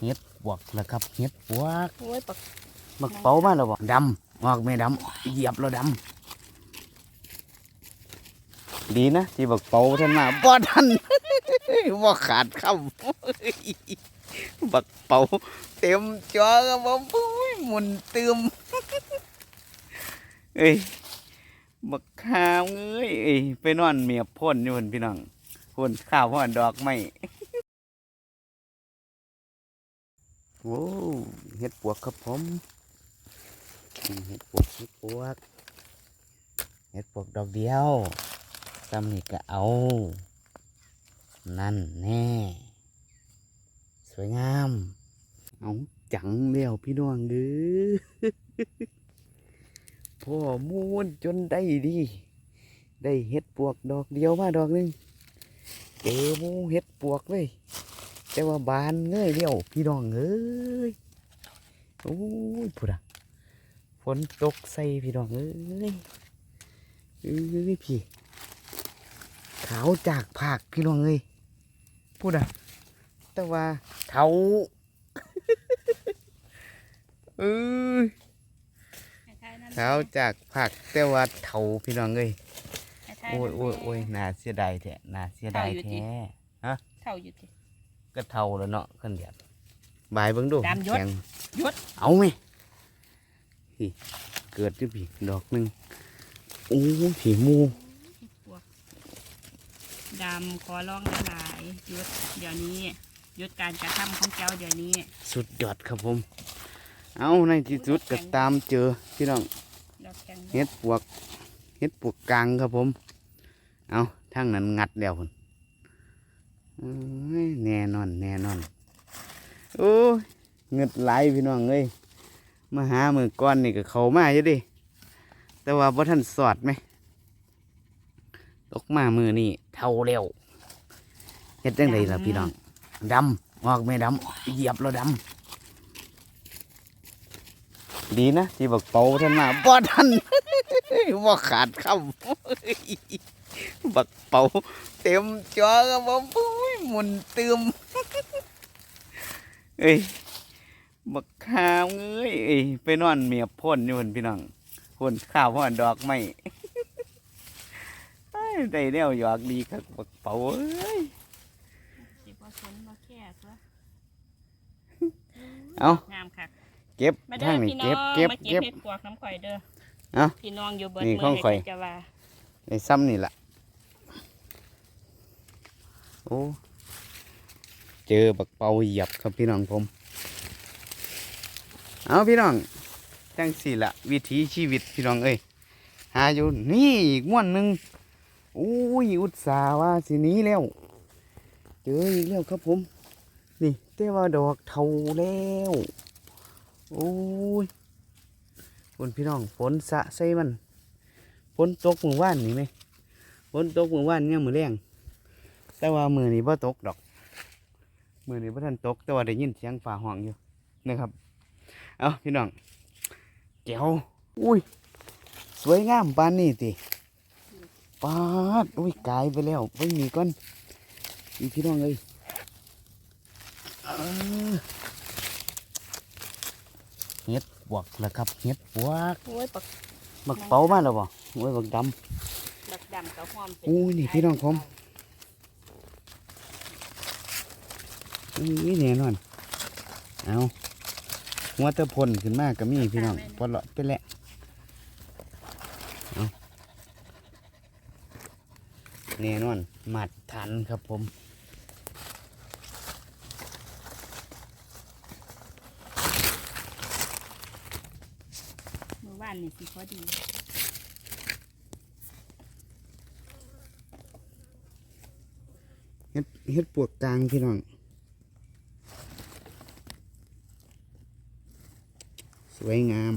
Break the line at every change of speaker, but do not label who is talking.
เฮ็ดปวกแล้วครับเฮ็ดปวก
โอ้ยปัก
บักเป๋ามาแล้วบ่ดำออกไม่ดำเหยียบแล้วดำดีนะที่บักเป๋าท่านมาบ่ทันบ่ขาดคำบักเป๋าเต็มจอครับผมอุ้ยหมุนเติมเอ้ยบักข้าวเอ้ยเอ้ยไปนอนเมียบพ่นอยู่พุ่นพี่น้องพ่นข้าวพ่นดอกไม้ โอ้เฮ็ดปวกครับผมเฮ็ดปวกเฮ็ดปวกเฮ็ดปวกดอกเดียวซ้ำนี่ก็เอา นั่นแน่ สวยงาม เอาจังเลี้ยวพี่น้องเด้อพ่อมูนจนได้ดี ได้เฮ็ดปวกดอกเดียวมาดอกนึงเจอมูเฮ็ดปวกเลย แต่ว่าบานเงยเดียวพี่น้องเอ้ยโอ้ยพูดอะฝนตกใส่พี่น้องเอ้ยเอ้ยพี่ขาวจากภาคพี่น้องเอ้ยพูดอะแต่ว่าเทาเอ้ยขาวจากภาคแต่ว่าเทาพี่น้องเอ้ยโอ้ยโอ้ยโอ้ยน่าเสียดายแท้น่าเสียดายแท้
เท่าอยู่ติ
ก็เท่าแล้วเนาะขึ้นเดียดบายเบิ่งดู
ตามยศ
แข็ง
ยศ
เอาไหมพี่เกิดที่พี่ดอกหนึ่งโอ้ยผีหมู
พวกดำขอร้องหลายๆยศเดี๋ยวนี้ยศการกระทำของเจ้าเดี๋ยวนี้
สุดยอดครับผม เอาในที่สุดก็ตามเจอพี่น้อง
ดอกแข็ง
เฮ็ดปวกเฮ็ดปวกกลางครับผม เอาทางนั้นงัดแล้วพุ่นเอ้ย แน่นอน แน่นอน โอ้ยเงิดไหลายพี่น้องเอ้ยมาหามือก้อนนี่ก็เขามาอยู่ดิ แต่ว่าบ่ทันสอดไหม ตกมามือนี่เท่าเร็วเฮ็ดจังไดล่ะพี่น้อง ดำออกไม่ดำ เหยียบแล้วดำ ดีนะ ที่บักเป๋าท่านมาบ่ทันบ่ขาดคำบักเป๋าเต็มจอครับผมอุ้ย หมุนเติมเอ้ยบักข้าวเอ้ยเอ้ยไปนอนเมียบพ่นอยู่พุ่นพี่น้องพ่นข้าวพ่นดอกไม้เอ้ยได้แนวหยอกดีครับบักเป๋าเอ้ย
สิบ่สนบ่แค่ตัว
เอา
งามคัก
เก็บ
มาเด้
ทา
อง
นี้
พี่น้อ
เก็
ง
บเก็บ
มาเก็
เก็
บบเห็ดปวกน้ำข่อยเด้อ
เอ้า
พี่น้องอยู่เบิด
นี่
มื
ของข่อย
ให้จะว่า
ไอ้ซ้ำนี่ล่ะโอ้ เจอบักเป่าเหยียบครับพี่น้องผม เอาพี่น้องจังสี่ละวิถีชีวิตพี่น้องเอ้ยหาอยู่นี่อีกม้วนหนึ่งโอ้ยอุตสาห์ว่าสินี้แล้ว เจออีกแล้วครับผม นี่แต่ว่าดอกเทาแล้วโอ้ยฝนพี่น้องฝนสะใส่มันฝนตกเมื่อวานนี่ไหมฝนตกเมื่อวานเนี่ยมือแรงแต่ว่ามือนี้บ่ตกดอก มือนี้บ่ทันตก แต่ว่าได้ยินเสียงฟ้าห้องอยู่นะครับ เอาพี่น้องแก้วอุ้ย สวยงามปานนี้ติปาดอุ้ยกลายไปแล้วไปมีก่อนอีพี่น้องเอ้ยเออเฮ็ดปวกแล้วครับเฮ็ดปวก
โอ้ยปัก
บักเป๋ามาแล้วบ่โอ้ยบักด
ดักดำกับหอมเป็ำ
อุ้ยนี่พี่น้องผม อุ้ยแน่นอน เอาหัวตะพนขึ้นมาก็มีพี่น้องปลอดไปแหละเอาแน่นอนมัดทันครับผม
เมื่อวานนี่สิพอดี
เฮ็ดเฮ็ดปวกกลางพี่น้อง สวยงาม